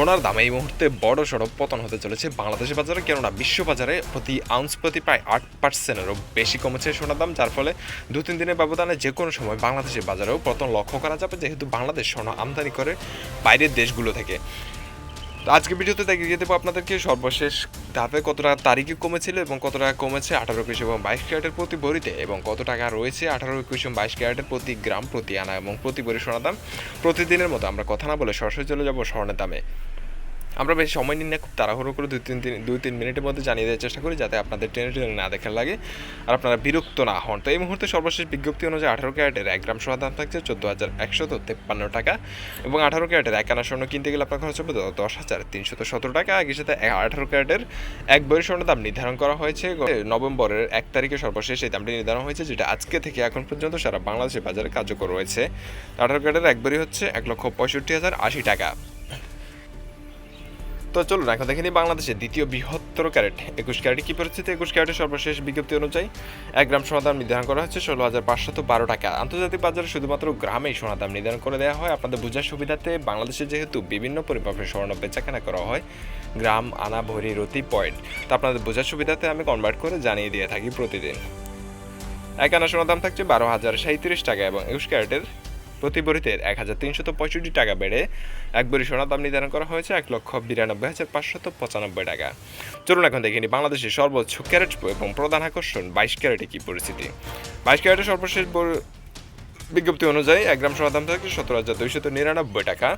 সোনার দাম এই মুহূর্তে বড় সড়ো পতন হতে চলেছে বাংলাদেশের বাজারে, কেননা বিশ্ব বাজারে প্রতি আউন্স প্রতি প্রায় আট পার্সেন্টেরও বেশি কমেছে সোনার দাম, যার ফলে দু তিন দিনের ব্যবধানে যে কোনো সময় বাংলাদেশের বাজারেও পতন লক্ষ্য করা যাবে, যেহেতু বাংলাদেশ সোনা আমদানি করে বাইরের দেশগুলো থেকে। তো আজকে ভিডিওতে দেখিয়ে দেবো আপনাদেরকে সর্বশেষ ধাপে কত টাকা তারিখে কমেছিল এবং কত টাকা কমেছে আঠারো একুশ এবং বাইশ ক্যারেটের প্রতি ভরিতে এবং কত টাকা রয়েছে আঠারো একুশ এবং বাইশ ক্যারেটের প্রতি গ্রাম প্রতি আনা এবং প্রতি বরি সোনার দাম। প্রতিদিনের মতো আমরা কথা না বলে সরাসরি চলে যাব স্বর্ণের দামে। আমরা বেশি সময় নিন না, খুব তাড়াহুড়ো করে দুই, তিন দিন দুই, তিন মিনিটের মধ্যে জানিয়ে দেওয়ার চেষ্টা করি যাতে আপনাদের টেনে টেনে না দেখার লাগে আর আপনারা বিরক্ত না হন। তো এই মুহূর্তে সর্বশেষ বিজ্ঞপ্তি অনুযায়ী আঠারো ক্যারেটের এক গ্রাম সোনার দাম থাকছে চোদ্দ হাজার একশত তেপ্পান্ন টাকা এবং আঠারো ক্যারেটের এক আনা স্বর্ণ কিনতে গেলে আপনার খরচ হবে দশ হাজার তিনশত সতেরো টাকা। একই সাথে আঠারো ক্যারেটের এক বইয়ের স্বর্ণ দাম নির্ধারণ করা হয়েছে। নভেম্বরের এক তারিখে সর্বশেষ এই দামটি নির্ধারণ হয়েছে, যেটা আজকে থেকে এখন পর্যন্ত সারা বাংলাদেশের বাজারে কার্যকর রয়েছে। আঠারো ক্যারেটের এক বই হচ্ছে এক লক্ষ পঁয়ষট্টি হাজার আশি টাকা। তো চলুন, এখন দেখে নিই বাংলাদেশের দ্বিতীয় বৃহত্তর ক্যারেট। একুশ ক্যারেটে কী পরিস্থিতি? একুশ ক্যারেটের সর্বশেষ বিজ্ঞপ্তি অনুযায়ী এক গ্রাম সোনার দাম নির্ধারণ করা হচ্ছে ষোলো হাজার পাঁচশত বারো টাকা। আন্তর্জাতিক বাজারে শুধুমাত্র গ্রামেই সোনার দাম নির্ধারণ করে দেওয়া হয়। আপনাদের বোঝার সুবিধাতে বাংলাদেশে যেহেতু বিভিন্ন পরিমাপে স্বর্ণ বেচাকেনা করা হয়, গ্রাম আনা ভরি রতি পয়েন্ট। তা আপনাদের বোঝার সুবিধাতে আমি কনভার্ট করে জানিয়ে দিয়ে থাকি প্রতিদিন। এক আনা সোনার দাম থাকছে বারো হাজার সাঁত্রিশ টাকা এবং একুশ ক্যারেটের প্রতি বড়িতে এক হাজার তিনশত পঁয়ষট্টি টাকা বেড়ে এক বড়ি সোনার দাম নির্ধারণ করা হয়েছে এক লক্ষ বিরানব্বই হাজার পাঁচশত পঁচানব্বই টাকা। চলুন এখন দেখে নিই বাংলাদেশের সর্বোচ্চ ক্যারেট এবং প্রধান আকর্ষণ বাইশ ক্যারেটে কী পরিস্থিতি। বাইশ ক্যারেটের সর্বশেষ বিজ্ঞপ্তি অনুযায়ী এক গ্রাম সোনার দাম থাকছে সতেরো হাজার দুইশত নিরানব্বই টাকা।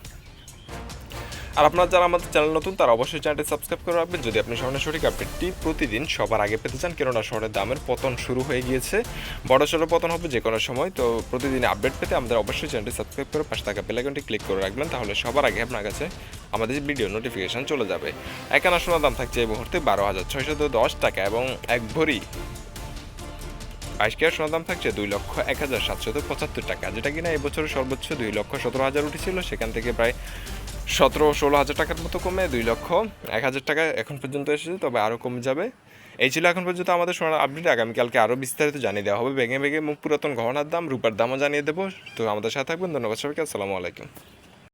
আর আপনারা যারা আমাদের চ্যানেল নতুন, তারা অবশ্যই চ্যানেলটি সাবস্ক্রাইব করে রাখবেন। যদি আপনি স্বর্ণের সঠিক আপডেটটি প্রতিদিন সবার আগে পেতে চান, কেননা স্বর্ণের দামের পতন শুরু হয়ে গিয়েছে। বড় সড়ো পতন হবে যে কোনো সময়, তো প্রতিদিন আপডেট পেতে আমাদের অবশ্যই চ্যানেলটি সাবস্ক্রাইব করে পাশে থাকা বেলাইকনটি ক্লিক করে রাখবেন, তাহলে সবার আগে আপনার কাছে আমাদের ভিডিও নোটিফিকেশান চলে যাবে। এক আনা সোনার দাম থাকছে এই মুহূর্তে বারো হাজার ছয়শত দশ টাকা এবং এক ভরি কেয়ার সোনার দাম থাকছে দুই লক্ষ এক হাজার সাতশত পঁচাত্তর টাকা, যেটা কিনা এই বছরের সর্বোচ্চ দুই লক্ষ সতেরো হাজার উঠেছিল, সেখান থেকে প্রায় সতেরো ষোলো হাজার টাকার মতো কমে দুই লক্ষ এক হাজার টাকা এখন পর্যন্ত এসেছে, তবে আরও কমে যাবে। এই ছিল এখন পর্যন্ত আমাদের সোনার আপডেট আগামীকালকে আরও বিস্তারিত জানিয়ে দেওয়া হবে। ভেঙে ভেঙে মুখ পুরাতন গহনার দাম, রূপার দামও জানিয়ে দেবো। তো আমাদের সাথে থাকবেন। ধন্যবাদ সবাইকে। আসসালামু আলাইকুম।